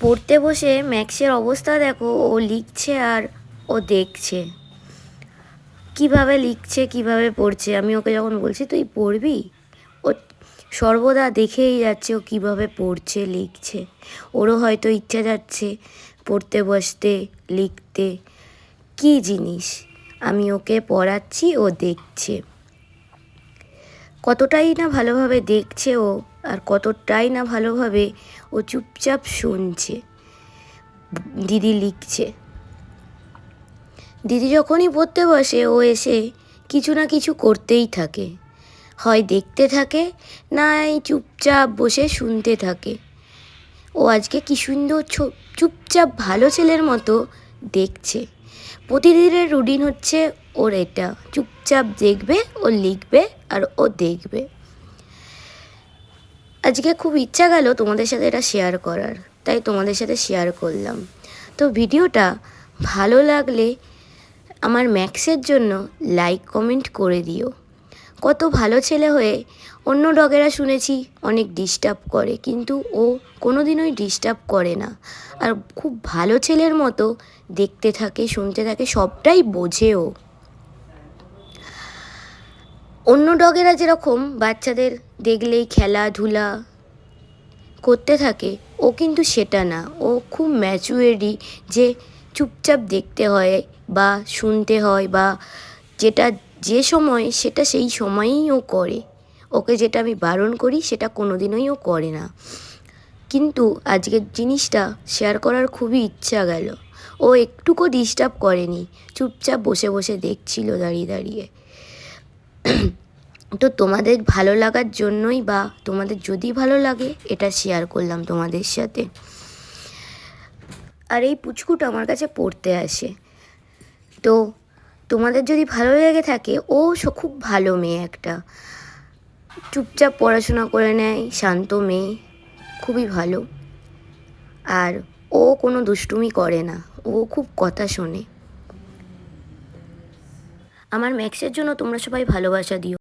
পড়তে বসে ম্যাক্সের অবস্থা দেখো, ও লিখছে আর ও দেখছে। কীভাবে লিখছে, কীভাবে পড়ছে? আমি ওকে যখন বলছি, তুই পড়বি? ও সর্বদা দেখেই যাচ্ছে ও কীভাবে পড়ছে, লিখছে। ওরও হয়তো ইচ্ছা যাচ্ছে পড়তে বসতে, লিখতে। কী জিনিস? আমি ওকে পড়াচ্ছি, ও দেখছে। কতটাই না ভালোভাবে দেখছে ও। আর কতটাই না ভালোভাবে ও চুপচাপ শুনছে। দিদি লিখছে। দিদি যখনই পড়তে বসে, ও এসে কিছু না কিছু করতেই থাকে। হয় দেখতে থাকে, না এই চুপচাপ বসে শুনতে থাকে। ও আজকে কি সুন্দর চুপচাপ ভালো ছেলের মতো দেখছে। প্রতিদিনের রুটিন হচ্ছে ওর এটা, চুপচাপ দেখবে, ও লিখবে আর ও দেখবে। আজকে খুব ইচ্ছা গেল তোমাদের সাথে এটা শেয়ার করার, তাই তোমাদের সাথে শেয়ার করলাম। তো ভিডিওটা ভালো লাগলে আমার ম্যাক্সের জন্য লাইক কমেন্ট করে দিও। কত ভালো ছেলে হয়ে অন্য ডগেরা শুনেছি অনেক ডিস্টার্ব করে, কিন্তু ও কোনো দিনই ডিস্টার্ব করে না। আর খুব ভালো ছেলের মতো দেখতে থাকে, শুনতে থাকে, সবটাই বোঝে ও। অন্য ডগেরা যেরকম বাচ্চাদের দেখলেই খেলাধুলা করতে থাকে। ও কিন্তু সেটা না। ও খুব ম্যাচুয়ারি যে চুপচাপ দেখতে হয় বা শুনতে হয় বা যেটা যে সময় সেটা সেই সময়ই ও করে। ওকে যেটা আমি বারণ করি সেটা কোনো দিনই ও করে না। কিন্তু আজকের জিনিসটা শেয়ার করার খুবই ইচ্ছা গেল। ও একটুকু ডিস্টার্ব করেনি। চুপচাপ বসে বসে দেখছিল দাঁড়িয়ে দাঁড়িয়ে। তো তোমাদের ভালো লাগার জন্যই বা তোমাদের যদি ভালো লাগে, এটা শেয়ার করলাম তোমাদের সাথে। আর এই পুচকুটা আমার কাছে পড়তে আসে। তো তোমাদের যদি ভালো লেগে থাকে, ও খুব ভালো মেয়ে একটা। চুপচাপ পড়াশোনা করে নেয়, শান্ত মেয়ে, খুবই ভালো। আর ও কোনো দুষ্টুমি করে না, ও খুব কথা শোনে। আমার ম্যাক্সের জন্য তোমরা সবাই ভালোবাসা দিও।